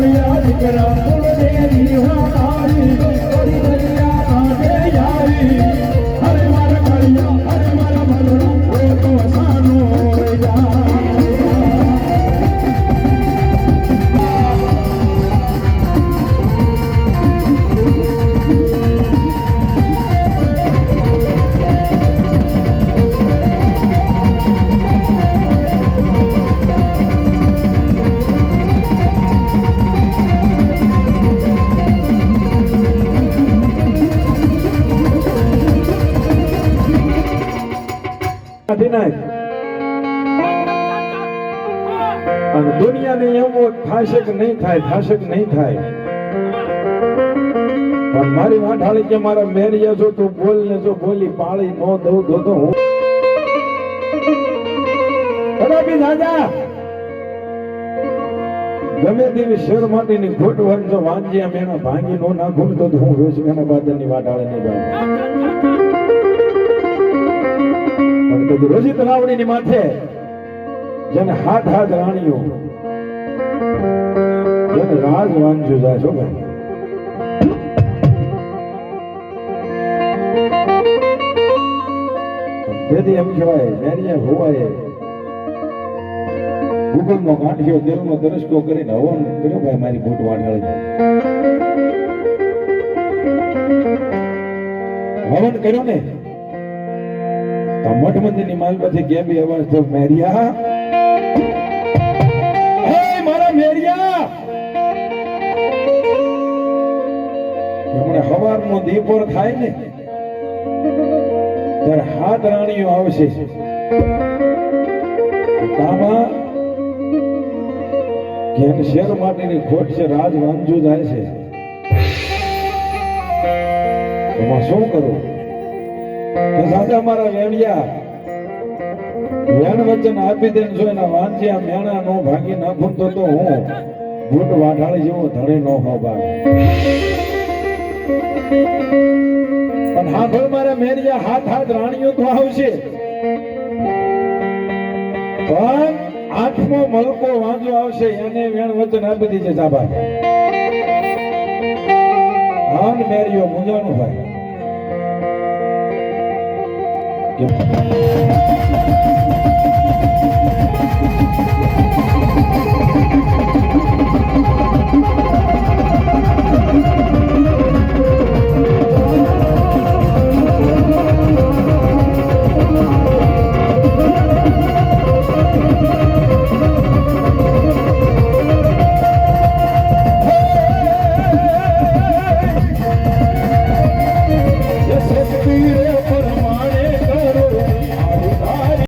Hallelujah. અને દુનિયાને એવું થશે નહીં થાય, થશે નહીં થાય. પણ મારી વાંઠાળી કે મારા મેરિયા છો તું બોલ ને જો બોલી પાળી નો દઉં તો તો હું. ગમે તેવી શેર માટેની ખોટ વાંચો જો વાંજી એના ભાંગી નો ના ને તો હું વેચ એના બાદની વાટાળે નહીં જાઉં પણ રોજી તલાવડીની માથે જેને હાથ હાથ રાણીઓ, જેને રાજ જાય છો ભાઈ. તેથી એમ કહેવાય મેરિયા હોવાય ગુગલમાં ગાંઠિયો દિલમાં દરસકો કરીને હવન કર્યો, ભાઈ, મારી ભૂટ વાઢાળી. હવન કર્યો ને તો મઠ મંદિરની માલ પછી કેમ બી અવાજ મેરિયા? મારા મેરિયા! હમણાં હવારનો દીપોર થાય ને, ત્યારે હાથ રાણીઓ આવશે. કામાં, કેમ શેર માટેની ખોટ છે, રાજ વાંજુ જાય છે. એમાં શું કરું? દાદા મારા વેણિયા વેણ વચન આપી દે જો એના વાંચ્યા મેણા નો ભાગી નાખું ભૂલતો તો હું બૂટ વાઢાળી જેવો ધરે નો હો ભાગ પણ હા ભાઈ મારા મેરિયા હાથ હાથ રાણીઓ તો આવશે. પણ આઠમો મલકો વાંજો આવશે, એને વેણ વચન આપી દીધે સાબા હાન ને મેરિયો મુંજાણું ભાઈ. Valeu.